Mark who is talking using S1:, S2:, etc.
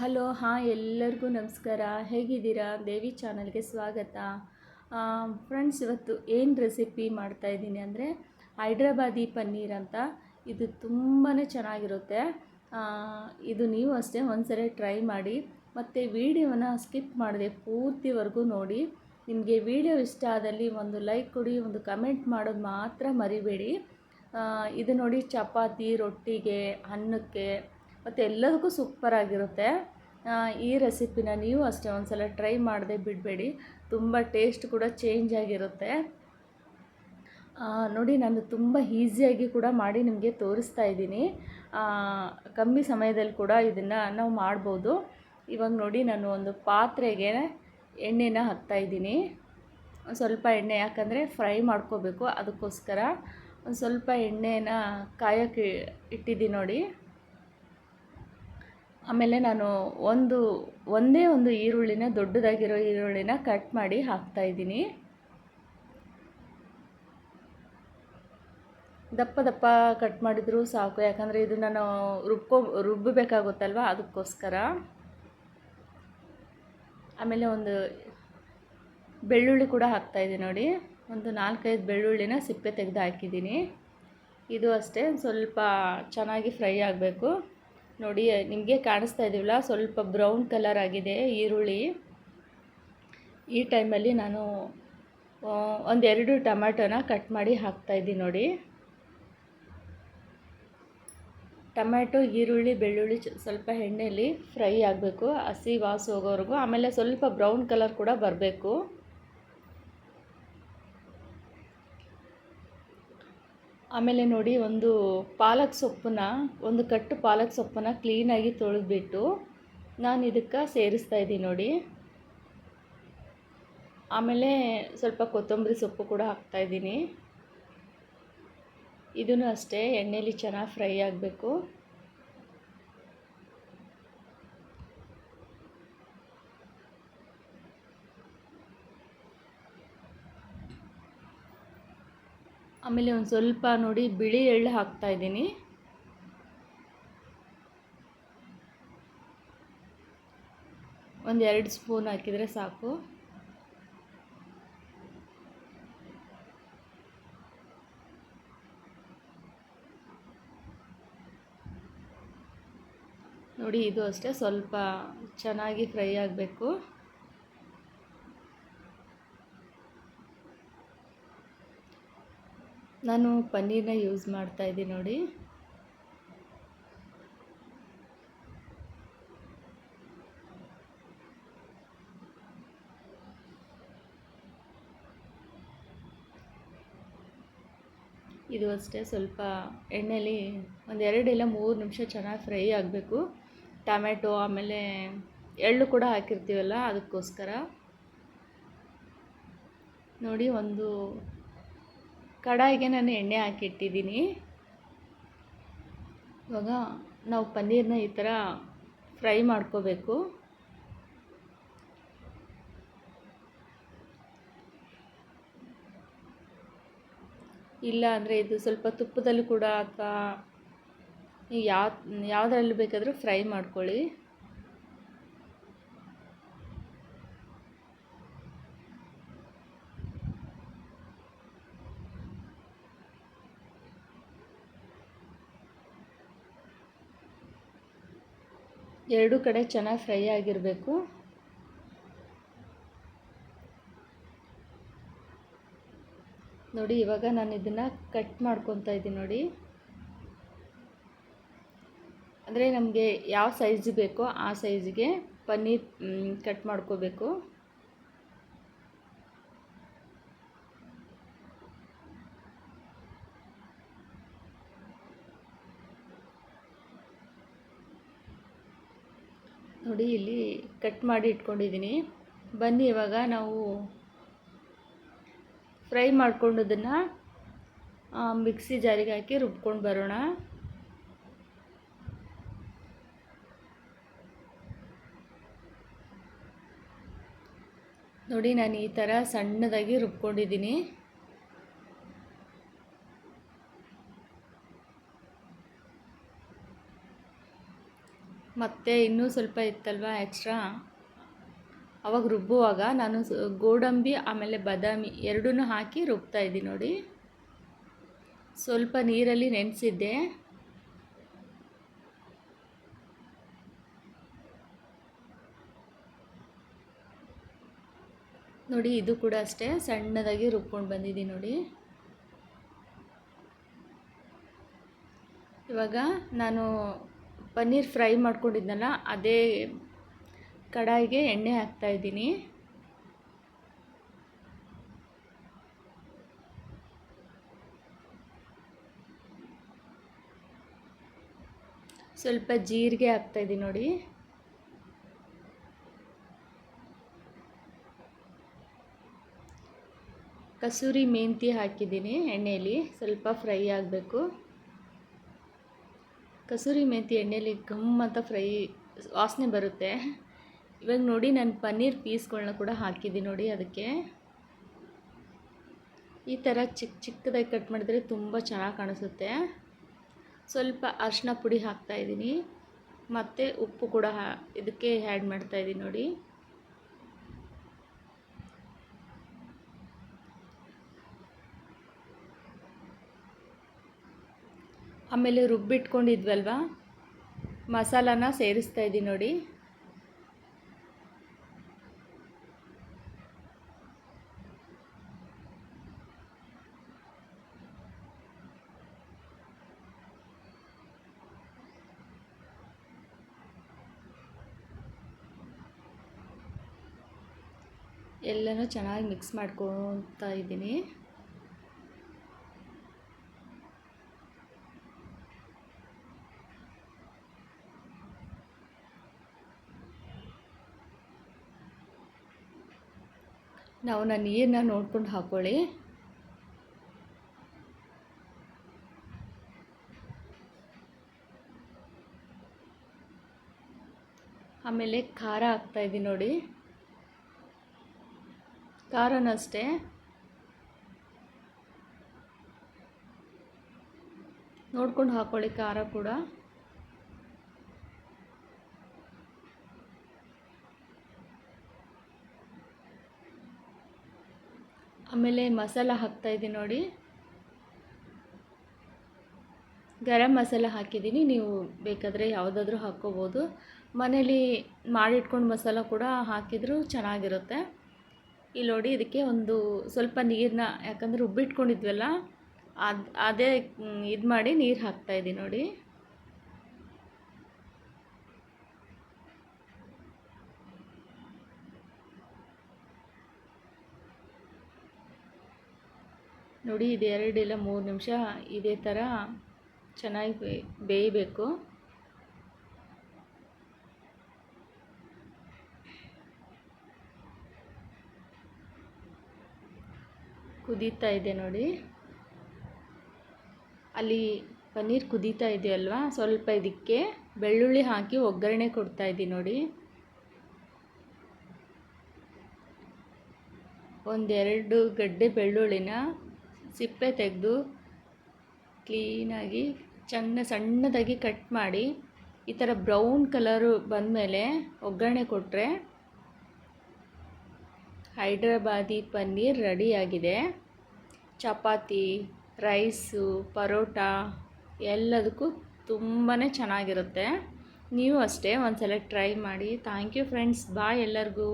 S1: Hello, ಹಾಂ, ಎಲ್ಲರಿಗೂ ನಮಸ್ಕಾರ. ಹೇಗಿದ್ದೀರಾ? ದೇವಿ ಚಾನಲ್ಗೆ ಸ್ವಾಗತ. ಫ್ರೆಂಡ್ಸ್, ಇವತ್ತು ಏನು ರೆಸಿಪಿ ಮಾಡ್ತಾಯಿದ್ದೀನಿ ಅಂದರೆ ಹೈದ್ರಾಬಾದಿ ಪನ್ನೀರ್ ಅಂತ. ಇದು ತುಂಬಾ ಚೆನ್ನಾಗಿರುತ್ತೆ. ಇದು ನೀವು ಅಷ್ಟೇ ಒಂದ್ಸರಿ ಟ್ರೈ ಮಾಡಿ. ಮತ್ತು ವಿಡಿಯೋನ ಸ್ಕಿಪ್ ಮಾಡಿದೆ ಪೂರ್ತಿವರೆಗೂ ನೋಡಿ. ನಿಮಗೆ ವಿಡಿಯೋ ಇಷ್ಟ ಆದಲ್ಲಿ ಒಂದು ಲೈಕ್ ಕೊಡಿ, ಒಂದು ಕಮೆಂಟ್ ಮಾಡೋದು ಮಾತ್ರ ಮರಿಬೇಡಿ. ಇದು ನೋಡಿ ಚಪಾತಿ, ರೊಟ್ಟಿಗೆ, ಅನ್ನಕ್ಕೆ ಮತ್ತು ಎಲ್ಲದಕ್ಕೂ ಸೂಪರಾಗಿರುತ್ತೆ ಈ ರೆಸಿಪಿನ ನೀವು ಅಷ್ಟೇ ಒಂದು ಸಲ ಟ್ರೈ ಮಾಡದೆ ಬಿಡಬೇಡಿ. ತುಂಬ ಟೇಸ್ಟ್ ಕೂಡ ಚೇಂಜ್ ಆಗಿರುತ್ತೆ. ನೋಡಿ ನಾನು ತುಂಬ ಈಸಿಯಾಗಿ ಕೂಡ ಮಾಡಿ ನಿಮಗೆ ತೋರಿಸ್ತಾ ಇದ್ದೀನಿ. ಕಮ್ಮಿ ಸಮಯದಲ್ಲಿ ಕೂಡ ಇದನ್ನು ನಾವು ಮಾಡ್ಬೋದು. ಇವಾಗ ನೋಡಿ ನಾನು ಒಂದು ಪಾತ್ರೆಗೆ ಎಣ್ಣೆನ ಹಾಕ್ತಾಯಿದ್ದೀನಿ ಸ್ವಲ್ಪ ಎಣ್ಣೆ, ಯಾಕಂದರೆ ಫ್ರೈ ಮಾಡ್ಕೋಬೇಕು ಅದಕ್ಕೋಸ್ಕರ. ಒಂದು ಸ್ವಲ್ಪ ಎಣ್ಣೆನ ಕಾಯೋಕ್ಕೆ ಇಟ್ಟಿದ್ದೀನಿ ನೋಡಿ. ಆಮೇಲೆ ನಾನು ಒಂದು, ಒಂದೇ ಒಂದು ಈರುಳ್ಳಿನ, ದೊಡ್ಡದಾಗಿರೋ ಈರುಳ್ಳಿನ ಕಟ್ ಮಾಡಿ ಹಾಕ್ತಾ ಇದ್ದೀನಿ. ದಪ್ಪ ದಪ್ಪ ಕಟ್ ಮಾಡಿದರೂ ಸಾಕು. ಯಾಕಂದರೆ ಇದು ನಾನು ರುಬ್ಕೊ ರುಬ್ಬಬೇಕಾಗುತ್ತಲ್ವ ಅದಕ್ಕೋಸ್ಕರ. ಆಮೇಲೆ ಒಂದು ಬೆಳ್ಳುಳ್ಳಿ ಕೂಡ ಹಾಕ್ತಾಯಿದ್ದೀನಿ ನೋಡಿ. ಒಂದು ನಾಲ್ಕೈದು ಬೆಳ್ಳುಳ್ಳಿನ ಸಿಪ್ಪೆ ತೆಗೆದು ಹಾಕಿದ್ದೀನಿ. ಇದು ಅಷ್ಟೇ. ಸ್ವಲ್ಪ ಚೆನ್ನಾಗಿ ಫ್ರೈ ಆಗಬೇಕು. ನೋಡಿ, ನಿಮಗೆ ಕಾಣಿಸ್ತಾ ಇದ್ದೀವಲ್ಲ ಸ್ವಲ್ಪ ಬ್ರೌನ್ ಕಲರ್ ಆಗಿದೆ ಈರುಳ್ಳಿ. ಈ ಟೈಮಲ್ಲಿ ನಾನು ಒಂದೆರಡು ಟೊಮ್ಯಾಟೊನ ಕಟ್ ಮಾಡಿ ಹಾಕ್ತಾಯಿದ್ದೀನಿ ನೋಡಿ. ಟೊಮ್ಯಾಟೊ ಈರುಳ್ಳಿ, ಬೆಳ್ಳುಳ್ಳಿ ಸ್ವಲ್ಪ ಎಣ್ಣೆಯಲ್ಲಿ ಫ್ರೈ ಆಗಬೇಕು, ಹಸಿ ವಾಸ ಹೋಗೋವರೆಗೂ. ಆಮೇಲೆ ಸ್ವಲ್ಪ ಬ್ರೌನ್ ಕಲರ್ ಕೂಡ ಬರಬೇಕು. ಆಮೇಲೆ ನೋಡಿ ಒಂದು ಪಾಲಕ್ ಸೊಪ್ಪನ್ನ, ಒಂದು ಕಟ್ಟು ಪಾಲಕ್ ಸೊಪ್ಪನ್ನ ಕ್ಲೀನಾಗಿ ತೊಳೆದ್ಬಿಟ್ಟು ನಾನು ಇದಕ್ಕೆ ಸೇರಿಸ್ತಾ ಇದ್ದೀನಿ ನೋಡಿ. ಆಮೇಲೆ ಸ್ವಲ್ಪ ಕೊತ್ತಂಬರಿ ಸೊಪ್ಪು ಕೂಡ ಹಾಕ್ತಾಯಿದ್ದೀನಿ ಇದನ್ನು ಅಷ್ಟೇ ಎಣ್ಣೆಯಲ್ಲಿ ಚೆನ್ನಾಗಿ ಫ್ರೈ ಆಗಬೇಕು. ಆಮೇಲೆ ಒಂದು ಸ್ವಲ್ಪ ನೋಡಿ ಬಿಳಿ ಎಳ್ಳು ಹಾಕ್ತಾ ಇದ್ದೀನಿ. ಒಂದು ಎರಡು ಸ್ಪೂನ್ ಹಾಕಿದರೆ ಸಾಕು. ನೋಡಿ ಇದು ಅಷ್ಟೇ, ಸ್ವಲ್ಪ ಚೆನ್ನಾಗಿ ಫ್ರೈ ಆಗಬೇಕು. ನಾನು ಪನ್ನೀರನ್ನ ಯೂಸ್ ಮಾಡ್ತಾ ಇದ್ದೀನಿ ನೋಡಿ. ಇದು ಅಷ್ಟೇ, ಸ್ವಲ್ಪ ಎಣ್ಣೆಲಿ ಒಂದು ಇಲ್ಲ ಮೂರು ನಿಮಿಷ ಚೆನ್ನಾಗಿ ಫ್ರೈ ಆಗಬೇಕು. ಟೊಮೆಟೊ ಆಮೇಲೆ ಎಳ್ಳು ಕೂಡ ಹಾಕಿರ್ತೀವಲ್ಲ, ಅದಕ್ಕೋಸ್ಕರ. ನೋಡಿ, ಒಂದು ಕಡಾಯಿಗೆ ನಾನು ಎಣ್ಣೆ ಹಾಕಿಟ್ಟಿದ್ದೀನಿ. ಇವಾಗ ನಾವು ಪನ್ನೀರ್ನ ಈ ಥರ ಫ್ರೈ ಮಾಡ್ಕೋಬೇಕು. ಇಲ್ಲ ಅಂದರೆ ಇದು ಸ್ವಲ್ಪ ತುಪ್ಪದಲ್ಲಿ ಕೂಡ ಅಥವಾ ಯಾವ, ಯಾವುದ್ರಲ್ಲಿ ಬೇಕಾದರೂ ಫ್ರೈ ಮಾಡ್ಕೊಳ್ಳಿ. ಎರಡೂ ಕಡೆ ಚೆನ್ನಾಗಿ ಫ್ರೈ ಆಗಿರಬೇಕು. ನೋಡಿ, ಇವಾಗ ನಾನು ಇದನ್ನು ಕಟ್ ಮಾಡ್ಕೊತಾ ಇದ್ದೀನಿ ನೋಡಿ. ಅಂದರೆ ನಮಗೆ ಯಾವ ಸೈಜ್ ಬೇಕೋ ಆ ಸೈಜ್ಗೆ ಪನ್ನೀರ್ ಕಟ್ ಮಾಡ್ಕೋಬೇಕು. ನೋಡಿ, ಇಲ್ಲಿ ಕಟ್ ಮಾಡಿ ಇಟ್ಕೊಂಡಿದ್ದೀನಿ. ಬನ್ನಿ, ಇವಾಗ ನಾವು ಫ್ರೈ ಮಾಡ್ಕೊಂಡದನ್ನು ಮಿಕ್ಸಿ ಜಾರಿಗೆ ಹಾಕಿ ರುಬ್ಕೊಂಡು ಬರೋಣ. ನೋಡಿ, ನಾನು ಈ ಥರ ಸಣ್ಣದಾಗಿ ರುಬ್ಕೊಂಡಿದ್ದೀನಿ. ಮತ್ತು ಇನ್ನೂ ಸ್ವಲ್ಪ ಇತ್ತಲ್ವ ಎಕ್ಸ್ಟ್ರಾ ಅವಾಗ ರುಬ್ಬುವಾಗ ನಾನು ಗೋಡಂಬಿ, ಆಮೇಲೆ ಬಾದಾಮಿ ಎರಡೂ ಹಾಕಿ ರುಬ್ತಾ ಇದ್ದೀನಿ ನೋಡಿ. ಸ್ವಲ್ಪ ನೀರಲ್ಲಿ ನೆನೆಸಿದ್ದೆ. ನೋಡಿ ಇದು ಕೂಡ ಅಷ್ಟೇ, ಸಣ್ಣದಾಗಿ ರುಬ್ಕೊಂಡು ಬಂದಿದ್ದೀನಿ ನೋಡಿ. ಇವಾಗ ನಾನು ಪನ್ನೀರ್ ಫ್ರೈ ಮಾಡ್ಕೊಂಡಿದ್ನಲ್ಲ ಅದೇ ಕಡಾಯಿಗೆ ಎಣ್ಣೆ ಹಾಕ್ತಾ ಇದ್ದೀನಿ. ಸ್ವಲ್ಪ ಜೀರಿಗೆ ಹಾಕ್ತಾ ಇದ್ದೀನಿ ನೋಡಿ. ಕಸೂರಿ ಮೆಂತಿ ಹಾಕಿದ್ದೀನಿ ಎಣ್ಣೆಯಲ್ಲಿ ಸ್ವಲ್ಪ ಫ್ರೈ ಆಗಬೇಕು. ಕಸೂರಿ ಮೆಂತಿ ಎಣ್ಣೆಯಲ್ಲಿ ಘಮ್ ಅಂತ ಫ್ರೈ ವಾಸನೆ ಬರುತ್ತೆ. ಇವಾಗ ನೋಡಿ ನಾನು ಪನ್ನೀರ್ ಪೀಸ್ಗಳನ್ನ ಕೂಡ ಹಾಕಿದ್ದೀನಿ ನೋಡಿ ಅದಕ್ಕೆ. ಈ ಥರ ಚಿಕ್ಕ ಚಿಕ್ಕದಾಗಿ ಕಟ್ ಮಾಡಿದ್ರೆ ತುಂಬ ಚೆನ್ನಾಗಿ ಕಾಣಿಸುತ್ತೆ. ಸ್ವಲ್ಪ ಅರಿಶಿನ ಪುಡಿ ಹಾಕ್ತಾಯಿದ್ದೀನಿ ಮತ್ತು ಉಪ್ಪು ಕೂಡ ಇದಕ್ಕೆ ಆ್ಯಡ್ ಮಾಡ್ತಾಯಿದ್ದೀನಿ ನೋಡಿ. ಆಮೇಲೆ ರುಬ್ಬಿಟ್ಕೊಂಡಿದ್ವಲ್ವ? ಮಸಾಲಾನ ಸೇರಿಸ್ತಾ ಇದ್ದೀನಿ ನೋಡಿ. ಎಲ್ಲನೂ ಚೆನ್ನಾಗಿ ಮಿಕ್ಸ್ ಮಾಡ್ಕೊತಾ ಇದ್ದೀನಿ. ನಾವು ನಾನು ನೀರನ್ನ ನೋಡ್ಕೊಂಡು ಹಾಕ್ಕೊಳ್ಳಿ ಆಮೇಲೆ ಖಾರ ಹಾಕ್ತಾಯಿದ್ದೀನಿ ನೋಡಿ. ಖಾರನೂ ಅಷ್ಟೇ. ನೋಡ್ಕೊಂಡು ಹಾಕ್ಕೊಳ್ಳಿ ಖಾರ ಕೂಡ. ಆಮೇಲೆ ಮಸಾಲ ಹಾಕ್ತಾಯಿದ್ದೀನಿ ನೋಡಿ. ಗರಂ ಮಸಾಲ ಹಾಕಿದ್ದೀನಿ. ನೀವು ಬೇಕಾದರೆ ಯಾವುದಾದ್ರೂ ಹಾಕ್ಕೋಬೋದು. ಮನೇಲಿ ಮಾಡಿಟ್ಕೊಂಡು ಮಸಾಲ ಕೂಡ ಹಾಕಿದರೂ ಚೆನ್ನಾಗಿರುತ್ತೆ. ಇಲ್ಲಿ ನೋಡಿ ಇದಕ್ಕೆ ಒಂದು ಸ್ವಲ್ಪ ನೀರನ್ನ ಯಾಕಂದರೆ ರುಬ್ಬಿಟ್ಕೊಂಡಿದ್ವಲ್ಲ, ಅದು, ಅದೇ ಇದು ಮಾಡಿ ನೀರು ಹಾಕ್ತಾಯಿದ್ದೀನಿ ನೋಡಿ. ನೋಡಿ, ಇದು ಎರಡಿಲ್ಲ ಮೂರು ನಿಮಿಷ ಇದೇ ಥರ ಚೆನ್ನಾಗಿ ಬೇಯಬೇಕು. ಕುದೀತಾ ಇದೆ ನೋಡಿ. ಅಲ್ಲಿ ಪನ್ನೀರ್ ಕುದೀತಾ ಇದೆಯಲ್ವಾ ಸ್ವಲ್ಪ ಇದಕ್ಕೆ ಬೆಳ್ಳುಳ್ಳಿ ಹಾಕಿ ಒಗ್ಗರಣೆ ಕೊಡ್ತಾ ಇದ್ದೀನಿ ನೋಡಿ. ಒಂದೆರಡು ಗಡ್ಡೆ ಬೆಳ್ಳುಳ್ಳಿನ ಸಿಪ್ಪೆ ತೆಗೆದು ಕ್ಲೀನಾಗಿ ಚೆನ್ನ ಸಣ್ಣದಾಗಿ ಕಟ್ ಮಾಡಿ ಈ ಥರ ಬ್ರೌನ್ ಕಲರು ಬಂದಮೇಲೆ ಒಗ್ಗರಣೆ ಕೊಟ್ಟರೆ ಹೈದ್ರಾಬಾದಿ ಪನ್ನೀರ್ ರೆಡಿಯಾಗಿದೆ ಚಪಾತಿ, ರೈಸು, ಪರೋಟ ಎಲ್ಲದಕ್ಕೂ ತುಂಬಾ ಚೆನ್ನಾಗಿರುತ್ತೆ. ನೀವು ಅಷ್ಟೇ ಒಂದು ಸಲ ಟ್ರೈ ಮಾಡಿ. Thank you friends. ಬಾಯ್ ಎಲ್ಲರಿಗೂ.